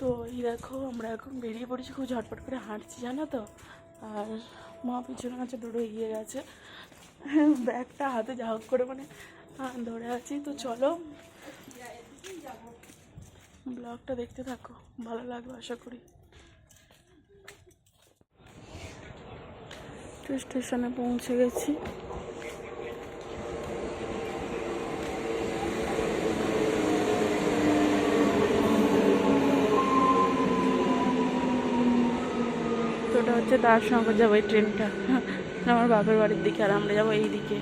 তো এই দেখো, আমরা এখন বেরিয়ে পড়েছি, খুব ঝটপট করে হাঁটছি, জানো তো? আর মা পিছনে আছে ডোডো এগিয়ে গেছে। ব্যাগটা হাতে যা করে মানে ধরে আছি। তো চলো, ব্লগটা দেখতে থাকো, ভালো লাগবে আশা করি। স্টেশনে পৌঁছে গেছি। ওটা হচ্ছে দাসনগর যাব এই ট্রেনটা আমার বাপের বাড়ির দিকে আর আমরা যাব এই দিকে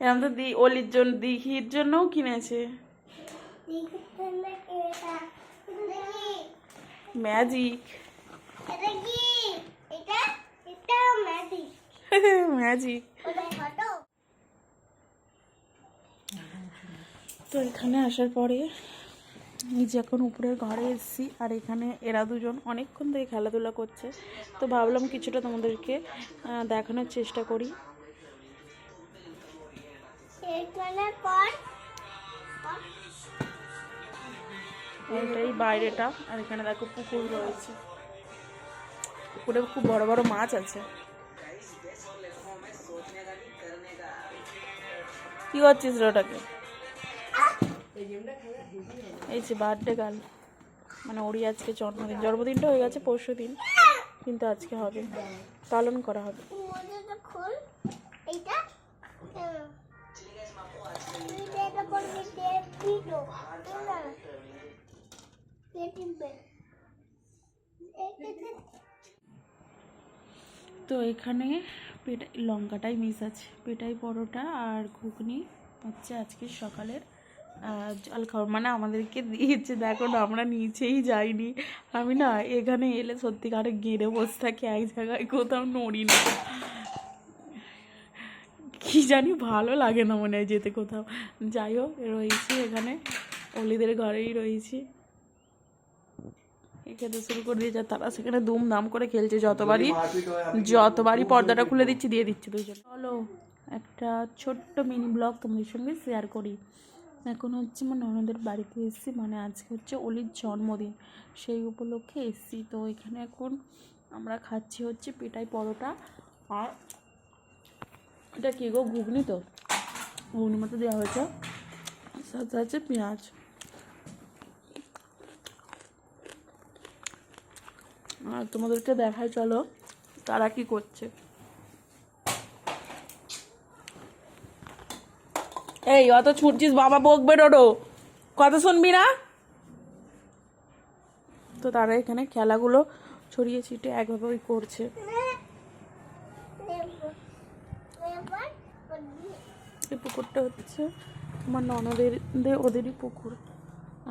এরকম তো দি অলির জন্য দিঘির জন্যও কিনেছে। ম্যাজিক ম্যাজিক তো এখানে আসার পরে নিজে এখন উপরের ঘরে এসেছি, আর এখানে এরা দুজন অনেকক্ষণ থেকে খেলাধুলা করছে। তো ভাবলাম কিছুটা তোমাদেরকে দেখানোর চেষ্টা করি। এটাই বাইরেটা, আর এখানে দেখো পুকুর রয়েছে। পুকুরে খুব বড় বড় মাছ আছে। কি করছিস ওটাকে? এই যে বার্থডে গার্ল মানে ওরই আজকে জন্মদিন। জন্মদিনটা হয়ে গেছে পরশু দিন কিন্তু আজকে হবে। পালন করা হবে। তো এখানে পেটা লঙ্কাটাই মিস আছে, পেটাই পরোটা আর ঘুগনি হচ্ছে আজকে সকালের জল খাওয়া মানে আমাদেরকে দিয়েছে, দেখো না, আমরা নিচেই যাইনি। আমি না এখানে এলে সত্যিকারে গেড়ে বসে থাকি, এক জায়গায় কোথাও নড়ি না। কি জানি ভালো লাগে না মনে হয় যেতে কোথাও। যাই হোক, রয়েছি এখানে। অলিদের ঘরেই রয়েছি। খেতে শুরু করে দিয়েছে। তারা সেখানে দাম করে খেলছে যতবারই যতবারই পর্দাটা খুলে দিচ্ছি, দিয়ে দিচ্ছি দুজন চলো, একটা ছোট্ট মিনি ব্লগ তোমাদের সঙ্গে শেয়ার করি। এখন হচ্ছে আমার ননদের বাড়িতে এসেছি। মানে আজকে হচ্ছে অলির জন্মদিন। সেই উপলক্ষে এসেছি। তো এখানে এখন আমরা খাচ্ছি হচ্ছে পেটাই পরোটা আর এটা কি গো, ঘুগনি তো? ঘুগনি মতো দেওয়া হয়েছে। সাথে আছে পেঁয়াজ। আর তোমাদেরকে দেখাই, চলো, তারা কি করছে। এই, অত ছুটছিস, বাবা বকবে ডোডো। কথা শুনবি না? তো তারা এখানে খেলাগুলো ছড়িয়ে ছিটে একভাবে ওই করছে। পুকুরটা হচ্ছে আমার ননদের দের ওদেরই পুকুর।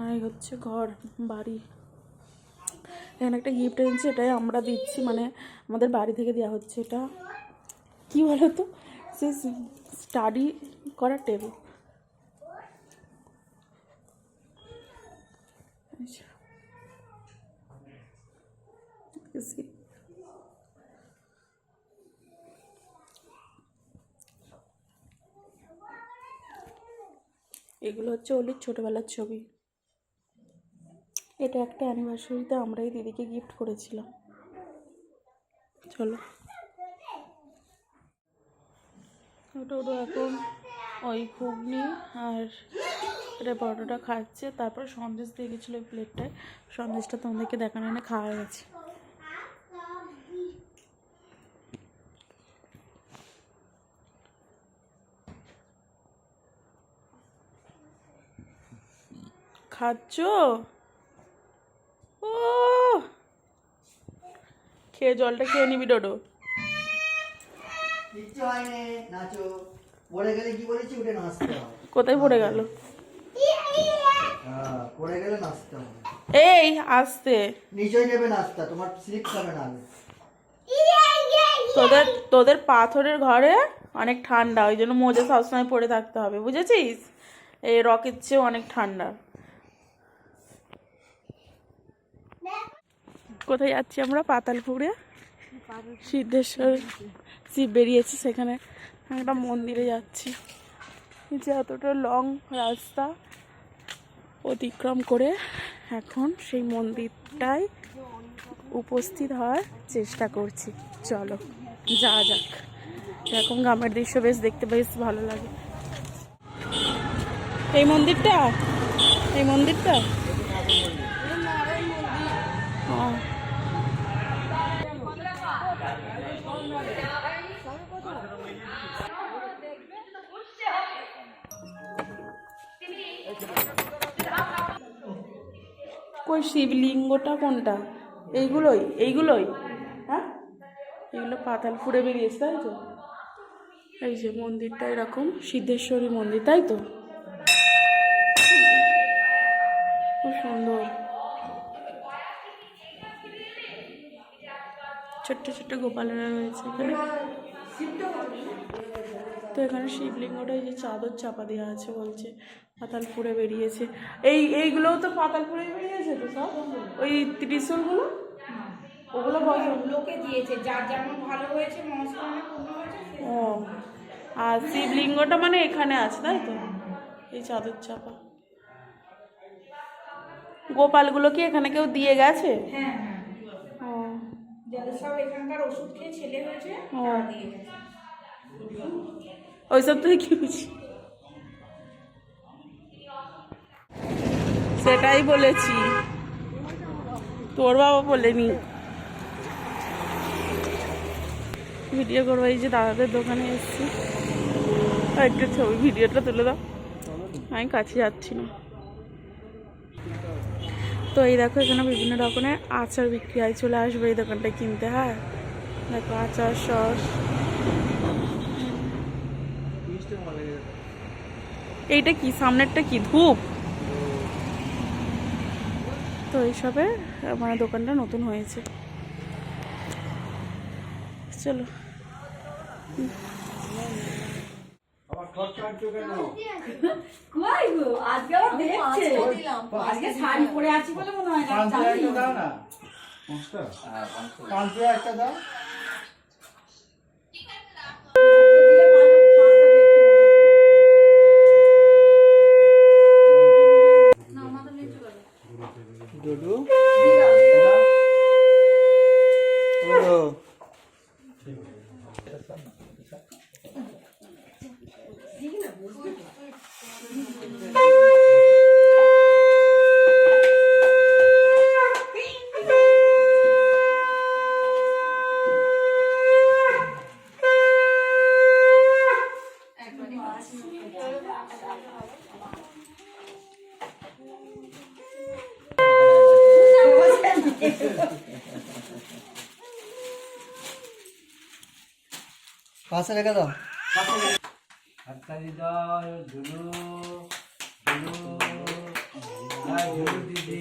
আর হচ্ছে ঘর, বাড়ি। এখানে একটা গিফট এনেছি, এটাই আমরা দিচ্ছি মানে আমাদের বাড়ি থেকে দেওয়া হচ্ছে এটা। কি বলো তো সে স্টাডি করার টেবিল। এগুলো হচ্ছে অলির ছোটোবেলার ছবি। এটা একটা অ্যানিভার্সারিতে আমরা এই দিদিকে গিফট করেছিলাম। চলো। ওটা এখন ওই ঘুগনি আর এটা পরোটাটা খাচ্ছে। তারপর সন্দেশ দিয়ে গেছিল ওই প্লেটটায় সন্দেশটা তোমাদেরকে দেখানো এনে খাওয়া গেছে। খাচ্ছ? ও! খেয়ে জলটা খেয়ে নিবি ডোডো। কোথায় পড়ে গেল? হ্যাঁ এই আসতে। নিচে যাবে নাচটা তোমার স্লিপ খাবে না তোদের তোদের পাথরের ঘরে অনেক ঠান্ডা ওই জন্য মোজা সবসময় পরে থাকতে হবে বুঝেছিস? এই রকের চেয়েও অনেক ঠান্ডা। কোথায় যাচ্ছি আমরা? পাতালপুরে। সিদ্ধেশ্বর শিব বেরিয়েছে সেখানে। একটা মন্দিরে যাচ্ছি। যে এতটা লং রাস্তা অতিক্রম করে এখন সেই মন্দিরটায় উপস্থিত হওয়ার চেষ্টা করছি। চলো যা যাক। এরকম গ্রামের দৃশ্য বেশ দেখতে বেশ ভালো লাগে। এই মন্দিরটা? এই মন্দিরটা? কই শিবলিঙ্গটা কোনটা? এইগুলোই এইগুলোই। হ্যাঁ? এগুলো পাতাল ফুড়ে বেরিয়েছে, তাই তো? এই যে মন্দিরটা এরকম, সিদ্ধেশ্বরী মন্দির, তাই তো? খুব সুন্দর। ছোট্ট ছোট্ট গোপালেরা রয়েছে এখানে। তো এখানে শিবলিঙ্গটা এই যে চাদর চাপা দেওয়া আছে বলছে পাতালপুরে বেরিয়েছে। এই এইগুলোও তো পাতালপুরে বেরিয়েছে তো সব? ওই ত্রিশূলগুলো? ওগুলো লোকে দিয়েছে যার যেমন ভালো হয়েছে ও আর শিবলিঙ্গটা মানে এখানে আছে তাই তো? এই চাদর চাপা। গোপালগুলো কি এখানে কেউ দিয়ে গেছে? হ্যাঁ হ্যাঁ। যাদের সব এখানকার ওষুধ খেয়ে ছেলে হয়েছে দিয়ে গেছে। ওইসব তুই কি বুঝি সেটাই বলেছি তোর বাবা বলেনি ভিডিও করব, এই যে দাদাদের দোকানে এসেছি। একটু ছবি, ভিডিওটা তুলে দাও। আমি কাছে যাচ্ছি না। তো এই দেখো, এখানে বিভিন্ন রকমের আচার বিক্রি হয়। চলে আসবে এই দোকানটা কিনতে হ্যাঁ? দেখো আচার, সস। এইটা কি? সামনেরটা কি? ধূপ? তো এইসবে আমার দোকানটা নতুন হয়েছে। চলো। কই গো আজকে আবার দেখছে আজকে শাড়ি পরে আছি বলে মনে হয় না জানি না। দাও না পাঁচশো একটা দাও ডুডু পাশে রেখে দাও হাততালি দাও ঝুলু ঝুলু আর ঝুলু দিদি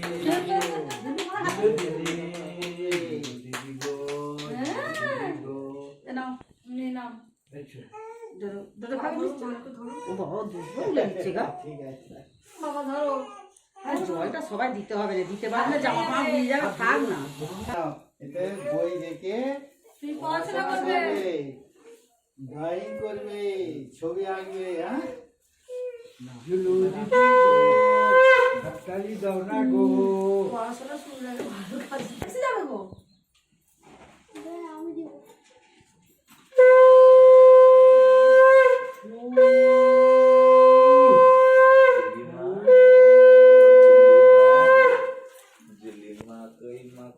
ঝুলু দিদি দিদি গো দিদি গো নাও, নিয়ে নাও। দেখছ বাবা ধরো জলটা সবাই দিতে হবে রে দিতে পারলে জামা পা ভিজে যাবে থাক না এতে বই দেখে তুই পড়াশোনা করবে ড্রয়িং করবে ছবি আঁকবে হ্যাঁ ঝুলু দিদি গো হাততালি দাও না গো পড়াশোনা শুরু হলে ভালো কাজ এসে যাবে গো আমি দিব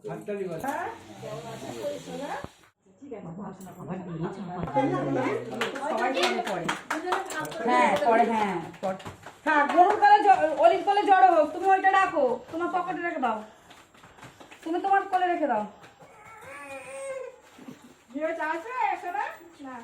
হাততালি বাজ সবাই পরে পড়ে হ্যাঁ হ্যাঁ কলে জড়ো হোক তুমি ওইটা রাখো তোমার রেখে দাও তুমি তোমার কলে রেখে দাও আছে না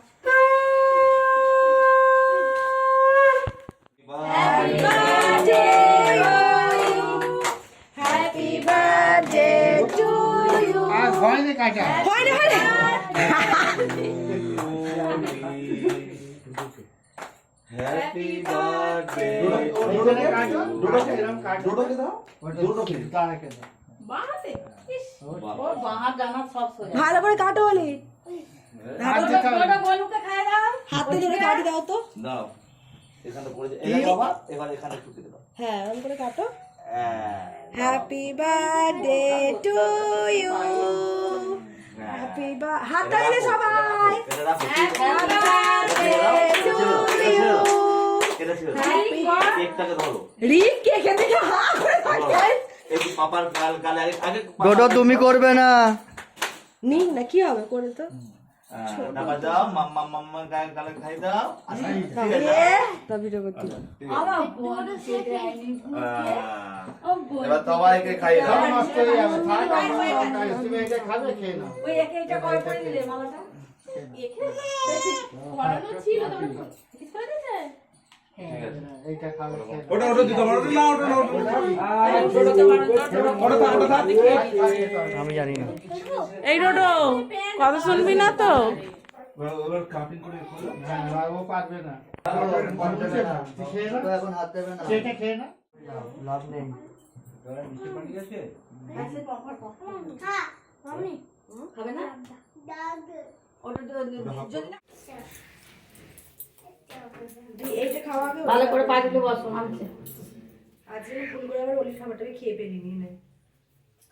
ভালো করে কাটো বলি হাতে কাটি দাও তো। হ্যাঁ happy birthday to you happy হাত সবাই তুমি করবে না। নিন না কি হবে করে তো? টাকা দাও মাম্মা মাম্মা গায়ে গালে খাই দাও। ও বোন এবার সবাইকে খাইয়ে দাও। হয়ে করানো ছিল ওটা ওটা দিতে পারো না ওটা না ওটা ওটা ওটা আমি জানি না। এই ডোডো কথা শুনবি না তো। লাভ নেই। খাবে না? ওটা তো যদি না এইটা খাওয়া আগে ভালো করে পাগলে বসো মানছে আজকে ফুল করে আবার ওলি খাবারটাকে খেয়ে ফেলিনি না।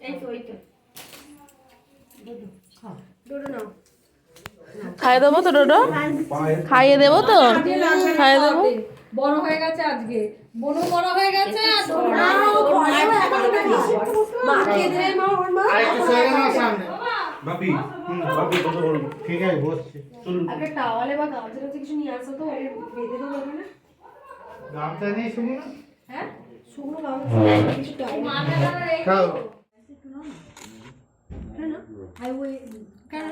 এই তো এই তো। ডোডো নাও। খাইয়ে দেবো তো ডোডো? খাইয়ে দেবো তো? খাইয়ে দেবো? বড় হয়ে গেছে আজকে। বনু বড় হয়ে গেছে আর মাকে দে মা ওর মা। বাপি। বাপি কত বড় ঠিক আছে, বসছি। একটা টাওয়ালে বা গামছা টামছা কিছু নিয়ে আসো তো ওই বেঁধে দেবো ওখানে গামছা নেই শুনি? না? হ্যাঁ? শুকনো গামছা। কিছু টাওয়াল। খাও। কেন?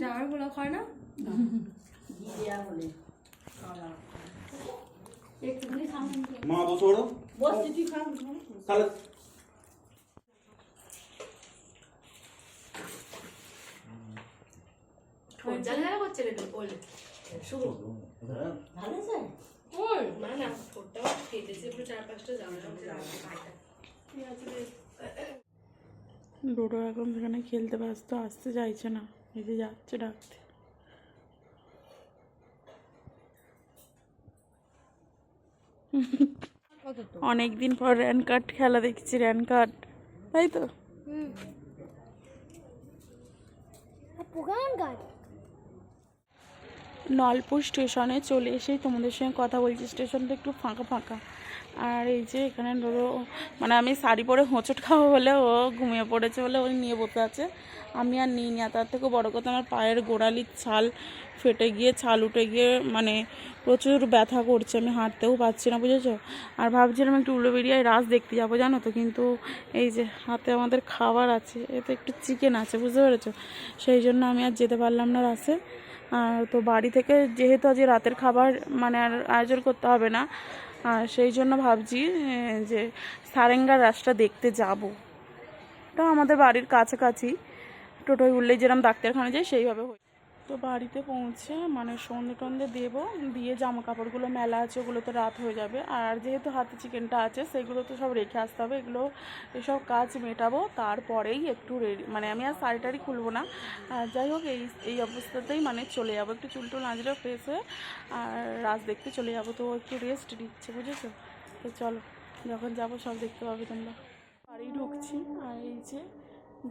জামারগুলো খায় না? মা বসো বসছি তুই খা তাহলে ভালো আছে ডোডো এখন সেখানে খেলতে ব্যস্ত আসতে চাইছে না এই যে যাচ্ছে ডাকতে অনেক দিন পর র্যান কাট খেলা দেখছি র্যান কাট তাই তো? গান নলপুর স্টেশনে চলে এসেই তোমাদের সঙ্গে কথা বলছি। স্টেশনটা একটু ফাঁকা ফাঁকা। আর এই যে এখানে ধরো মানে আমি শাড়ি পরে হোঁচট খাব বলে ও ঘুমিয়ে পড়েছে বলে ওই নিয়ে বসে আছে। আমি আর নিই নি। তার থেকে বড় কথা, আমার পায়ের গোড়ালির ছাল ফেটে গিয়ে, ছাল উঠে গিয়ে মানে প্রচুর ব্যথা করছে। আমি হাঁটতেও পারছি না, বুঝেছ? আর ভাবছিলাম একটু উল্লোবেরিয়ায় রাস দেখতে যাব, জানো তো? কিন্তু এই যে হাতে আমাদের খাবার আছে, এতে একটু চিকেন আছে, বুঝতে পেরেছ? সেই জন্য আমি আর যেতে পারলাম না রাসে। তো বাড়ি থেকে যেহেতু আজ রাতের খাবার মানে আর আয়োজন করতে হবে না, আর সেই জন্য ভাবছি যে সারেঙ্গার রাসটা দেখতে যাব। তো আমাদের বাড়ির কাছাকাছি। টোটোয় উঠলেই যেরকম ডাক্তারখানা যায় সেইভাবে তো বাড়িতে পৌঁছে মানে সন্ধে টন্ধে দেবো, দিয়ে জামা কাপড়গুলো মেলা আছে ওগুলো তো রাত হয়ে যাবে। আর যেহেতু হাতে চিকেনটা আছে, সেগুলো তো সব রেখে আসতে হবে। এগুলো এসব কাজ মেটাবো, তারপরেই একটু রেডি মানে আমি আর শাড়ি টাড়ি খুলবো না। যাই হোক, এই এই অবস্থাতেই মানে চলে যাব। একটু চুল টুল নাচলে ফ্রেশ হয়ে, আর রাত দেখতে চলে যাব। তো একটু রেস্ট নিচ্ছে, বুঝেছ? তো চলো, যখন যাব সব দেখতে পাবে তোমরা। বাড়ি ঢুকছি, আর এই যে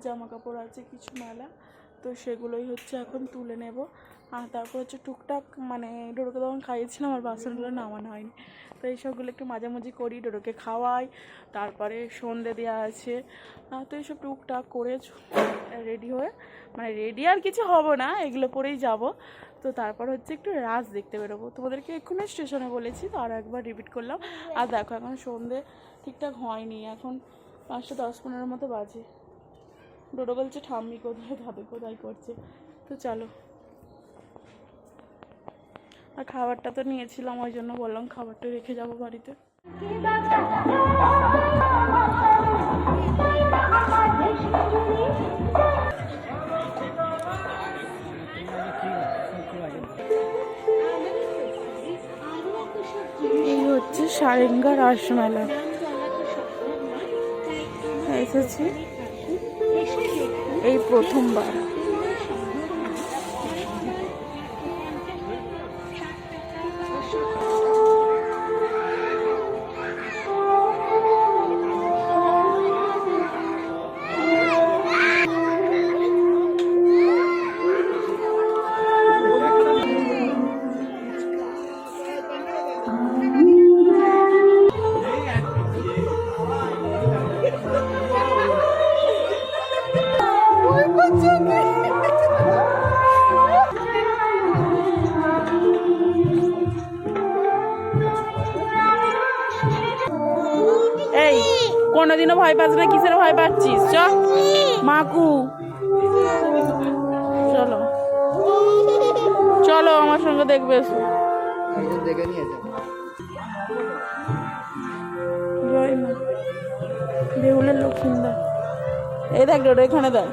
জামা কাপড় আছে, কিছু মেলা। তো সেগুলোই হচ্ছে এখন তুলে নেব। আর তারপর হচ্ছে টুকটাক মানে ডোরোকে তখন খাইয়েছিলাম, আর বাসনগুলো নামানো হয়নি। তো এইসবগুলো একটু মাঝামাঝি করি, ডোরোকে খাওয়াই, তারপরে সন্ধে দেওয়া আছে। তো এইসব টুকটাক করে রেডি হয়ে মানে রেডি আর কিছু হব না, এগুলো পরেই যাব। তো তারপর হচ্ছে একটু রাস দেখতে বেরোবো। তোমাদেরকে এক্ষুনি স্টেশনে বলেছি, তো আর একবার রিপিট করলাম। আর দেখো, এখন সন্ধে ঠিকঠাক হয়নি, এখন পাঁচটা দশ পনেরোর মতো বাজে। ডোডো বলছে, ঠাম্মি কোথায়? দাদু কোথায় করছে? তো চলো। আর খাবারটা তো নিয়েছিলাম, ওই জন্য বললাম খাবারটা রেখে যাব বাড়িতে। এই হচ্ছে কারেঙ্গা রাসমেলা এসেছি। এই প্রথমবার। না কিসের ভয় পাচ্ছিস? চ। মাকু চলো। চলো, আমার সঙ্গে দেখবে জয় মা। বেহুলের এই দেখ ওটা এখানে দেখ।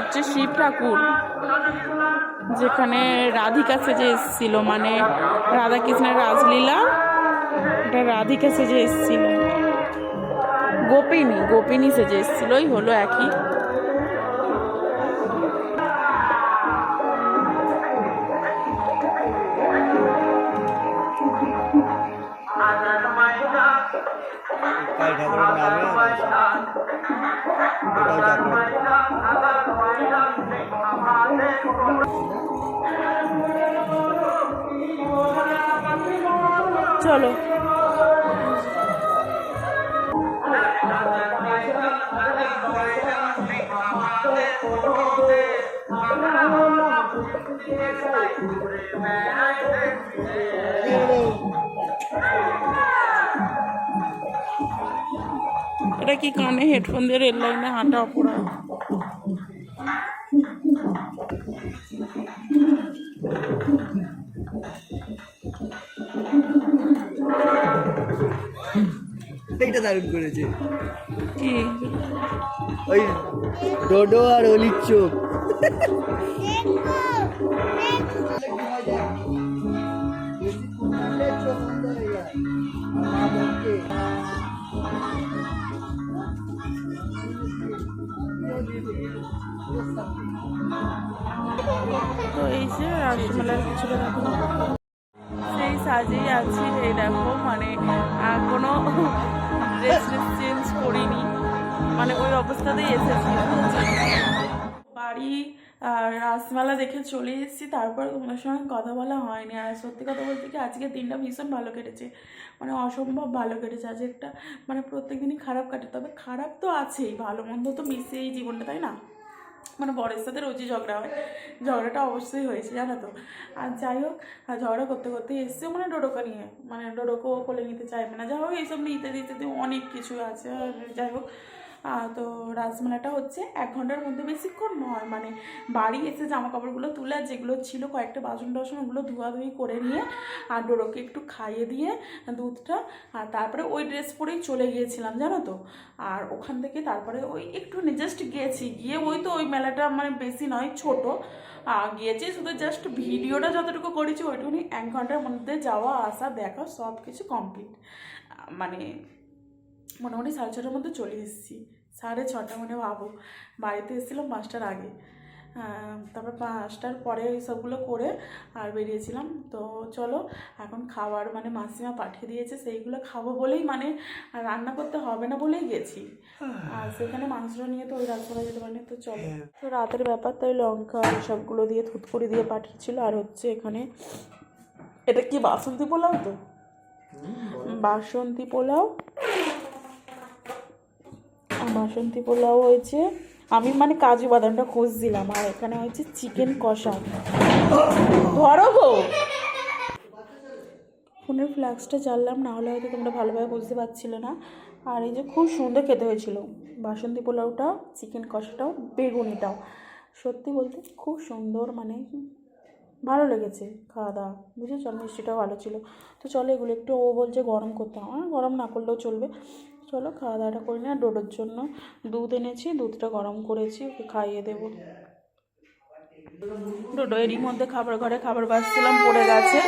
হচ্ছে শিব ঠাকুর যেখানে রাধিকা সেজে এসেছিল মানে রাধাকৃষ্ণের রাজলীলা এটা রাধিকা সেজে এসেছিল। গোপিনী গোপিনী সেজে এসেছিল, ওই হলো একই। चलो Thank you. এটা কি কানে হেডফোন দিয়ে রেল লাইনে হাঁটা অপরাধ? দারুণ করেছে। কি? ওই ডোডো আর অলির চোখ। তো এই যে রাসমেলার কিছুটা বাড়ি রাসমেলা দেখে চলে এসেছি। তারপর তোমার সঙ্গে কথা বলা হয়নি। আর সত্যি কথা বলতে কি, আজকে দিনটা ভীষণ ভালো কেটেছে। মানে অসম্ভব ভালো কেটেছে। আজ একটা মানে প্রত্যেক দিনই খারাপ কাটে। তবে খারাপ তো আছেই, ভালো মন্দ তো মিশিয়েই জীবনটা, তাই না? মানে বরের সাথে রোজই ঝগড়া হয়। ঝগড়াটা অবশ্যই হয়েছে, জানো তো। আর যাই হোক, আর ঝগড়া করতে করতে এসছে মানে ডোডোকা নিয়ে। মানে ডোডোকেও কোলে নিতে চাইবে না। যাই হোক, এইসব ইত্যাদি ইত্যাদি অনেক কিছু আছে। আর যাই হোক তো রাজমেলাটা হচ্ছে এক ঘণ্টার মধ্যে বেশিক্ষণ নয়। মানে বাড়ি এসে জামা কাপড়গুলো তুলে যেগুলো ছিল কয়েকটা বাসন টাসন ওগুলো করে নিয়ে আর ডোরোকে একটু খাইয়ে দিয়ে দুধটা আর তারপরে ওই ড্রেস পরেই চলে গিয়েছিলাম, জানো তো? আর ওখান থেকে তারপরে ওই একটু জাস্ট গিয়েছি গিয়ে ওই তো ওই মেলাটা মানে বেশি নয়, ছোট। গিয়েছি শুধু জাস্ট ভিডিওটা যতটুকু করেছি, ওইটুকুনি এক ঘণ্টার মধ্যে যাওয়া, আসা, দেখা সব কিছু কমপ্লিট মানে মোটামুটি সাড়ে ছটার মধ্যে চলে এসেছি। সাড়ে ছটা মানে ভাবো। বাড়িতে এসেছিলাম পাঁচটার আগে। তারপর পাঁচটার পরে এই সবগুলো করে আর বেরিয়েছিলাম। তো চলো এখন খাবার মানে মাসিমা পাঠিয়ে দিয়েছে সেইগুলো খাব বলেই মানে আর রান্না করতে হবে না বলেই গেছি। আর সেখানে মাংসটা নিয়ে তো ওই করা যেতে পারেনি তো চলো। তো রাতের ব্যাপার তাই লঙ্কা সবগুলো দিয়ে থুতকুড়ি দিয়ে পাঠিয়েছিল। আর হচ্ছে এখানে এটা কি বাসন্তী পোলাও তো? বাসন্তী পোলাও বাসন্তী পোলাও হয়েছে। আমি মানে কাজু বাদামটা খুঁজছিলাম আর এখানে হয়েছে চিকেন কষা। ধরো গো! ফোনের ফ্ল্যাক্সটা জ্বাললাম না হলে হয়তো তোমরা ভালোভাবে বুঝতে পারছিলে না। আর এই যে খুব সুন্দর খেতে হয়েছিল। বাসন্তী পোলাওটা চিকেন কষাটাও, বেগুনিটাও। সত্যি বলতে খুব সুন্দর মানে ভালো লেগেছে খাওয়া দাওয়া বুঝেছ মিষ্টিটাও ভালো ছিল। তো চলো এগুলো একটু ও বলছে গরম করতে আমার গরম না করলেও চলবে। চলো খাওয়া দাওয়াটা করি না। ডোডোর জন্য দুধ এনেছি, দুধটা গরম করেছি, ওকে খাইয়ে দেবো। ডোডো, এরই মধ্যে খাবার ঘরে খাবার বাঁচছিলাম পড়ে গেছে।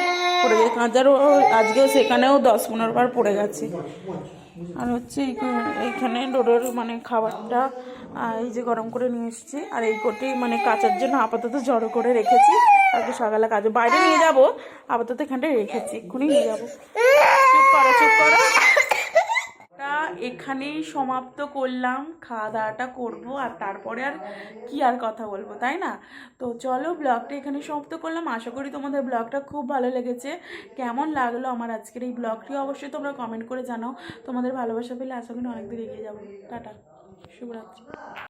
পড়ে গেছে কাঁচারও আজকেও সেখানেও দশ পনেরো বার পড়ে গেছে। আর হচ্ছে এইখ- এইখানে ডোডোর মানে খাবারটা এই যে গরম করে নিয়ে এসেছি। আর এই কোটি মানে কাচার জন্য আপাতত জড়ো করে রেখেছি। কালকে সকালে কাজে, বাইরে নিয়ে যাব, আপাতত এখানটায় রেখেছি, এক্ষুনি নিয়ে যাব। চুপ করো চুপ করো। এখানেই সমাপ্ত করলাম খাওয়া দাওয়াটা করব আর তারপরে আর কি আর কথা বলব, তাই না? তো চলো ব্লগটা এখানে সমাপ্ত করলাম। আশা করি তোমাদের ব্লগটা খুব ভালো লেগেছে। কেমন লাগল আমার আজকের এই ব্লগটি অবশ্যই তোমরা কমেন্ট করে জানাও। তোমাদের ভালোবাসা পেলে আশা করি অনেক দূর এগিয়ে যাব। টাটা, শুভরাত্রি।